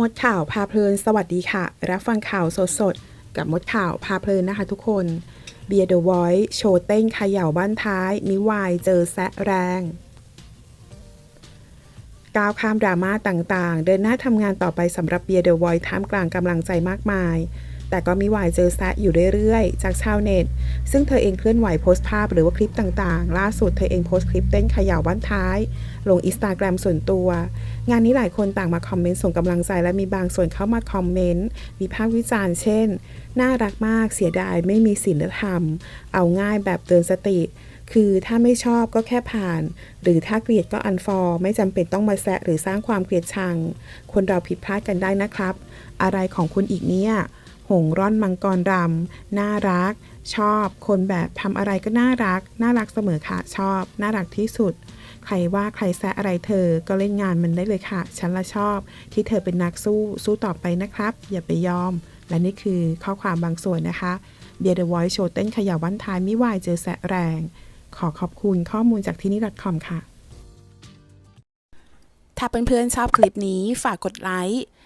มดข่าวพาเพลิน สวัสดีค่ะ รับฟังข่าวสดสดกับมดข่าวพาเพลินนะคะทุกคนเบียร์เดอะไวอยโชว์เต้นเขย่าบ้านท้าย มิวายเจอแซะแรง ก้าวข้ามดราม่าต่างๆ เดินหน้าทำงานต่อไปสำหรับเบียร์เดอะไวท์ท่ามกลางกำลังใจมากมาย แต่ก็มีวายเจอแซะอยู่เรื่อยๆ จากชาวเน็ต ซึ่งเธอเองเคลื่อนไหวโพสต์ภาพหรือว่าคลิปต่างๆ ล่าสุดเธอเองโพสต์คลิปเต้นเขย่าบ้านท้าย ลงอินสตาแกรมส่วนตัว งานนี้หลายคนต่างมาคอมเมนต์ส่งกำลังใจและมีบางส่วนเข้ามาคอมเมนต์วิพากษ์วิจารณ์เช่น น่ารักมากเสียดายไม่มีศีลธรรม เอาง่ายแบบเตือนสติ คือถ้าไม่ชอบก็แค่ผ่าน หรือถ้าเกลียดก็อันฟอร์ไม่จำเป็นต้องมาแซะหรือสร้างความเกลียดชัง คนเราผิดพลาดกันได้นะครับ อะไรของคุณอีกเนี่ย หงร่อนมังกรรำน่ารัก ชอบ คนแบบทำอะไรก็น่ารัก น่ารักเสมอค่ะชอบ น่ารักที่สุด ใครว่าใครแซะอะไรเธอ ก็เล่นงานมันได้เลยค่ะ ฉันละชอบ ที่เธอเป็นนักสู้ สู้ต่อไปนะครับ อย่าไปยอม และนี่คือข้อความบางส่วนนะคะเบียร์เดอะไวท์โชว์เต้นขย่าวันท้ายมิวายเจอแซะแรง ขอขอบคุณข้อมูลจากที่นี่ .com ค่ะ ถ้าเพื่อนๆชอบคลิปนี้ฝากกดไลค์